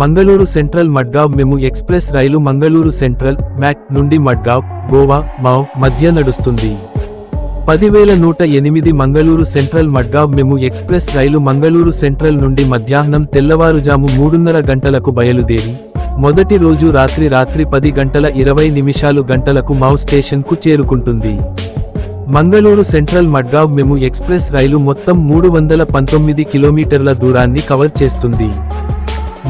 Mangaluru central Madgaon MEMU express రైలు Mangaluru central మ్యాక్ నుండి మడ్గావ్ గోవా మావ్ మధ్య నడుస్తుంది. పదివేల నూట ఎనిమిది Mangaluru central Madgaon MEMU express రైలు మంగళూరు సెంట్రల్ నుండి మధ్యాహ్నం తెల్లవారుజాము మూడున్నర గంటలకు బయలుదేరి మొదటి రోజు రాత్రి రాత్రి పది గంటల ఇరవై నిమిషాలు గంటలకు మావ్ స్టేషన్కు చేరుకుంటుంది. Mangaluru central Madgaon MEMU express రైలు మొత్తం మూడు వందల పంతొమ్మిది కిలోమీటర్ల దూరాన్ని కవర్ చేస్తుంది.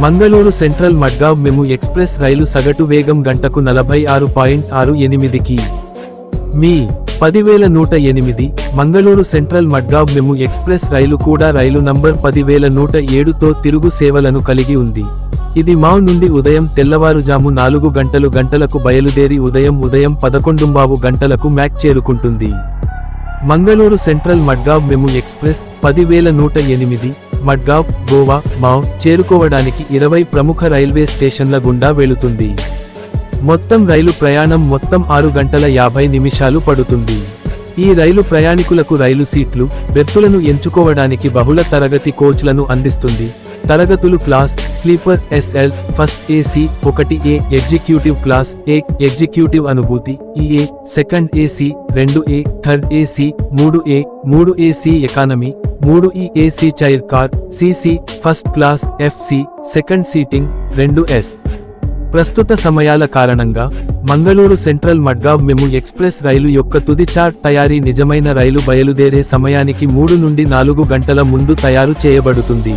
Mangaluru central Madgaon MEMU express రైలు సగటు వేగం గంటకు నలభై ఆరు పాయింట్ ఆరు ఎనిమిదికి. మీ పదివేల నూట ఎనిమిది Mangaluru central Madgaon MEMU express రైలు కూడా రైలు నంబర్ పదివేల నూట ఏడుతో తిరుగు సేవలను కలిగి ఉంది. ఇది మావ్ నుండి ఉదయం తెల్లవారుజాము నాలుగు గంటలు గంటలకు బయలుదేరి ఉదయం ఉదయం పదకొండుంబావు గంటలకు మ్యాక్ చేరుకుంటుంది. Mangaluru central Madgaon MEMU express పదివేల నూట ఎనిమిది మడ్గావ్ గోవా మావ్ చేరుకోవడానికి ఇరవై ప్రముఖ రైల్వే స్టేషన్ల గుండా వెళుతుంది. మొత్తం రైలు ప్రయాణం మొత్తం ఆరు గంటల యాభై నిమిషాలు పడుతుంది. ఈ రైలు ప్రయాణికులకు రైలు సీట్లు బెర్తులను ఎంచుకోవడానికి బహుళ తరగతి కోచ్లను అందిస్తుంది. తరగతులు class sleeper SL first AC ఒకటి A executive class A executive అనుభూతి ఈఏ సెకండ్ ఏసీ రెండు ఏ థర్డ్ ఏసీ మూడు ఏ మూడు ఏసీ ఎకానమీ మూడు E AC chair car CC first class FC second seating రెండు ఎస్ ప్రస్తుత సమయాల కారణంగా Mangaluru central Madgaon MEMU express రైలు యొక్క తుది చార్ట్ తయారీ నిజమైన రైలు బయలుదేరే సమయానికి మూడు నుండి నాలుగు గంటల ముందు తయారు చేయబడుతుంది.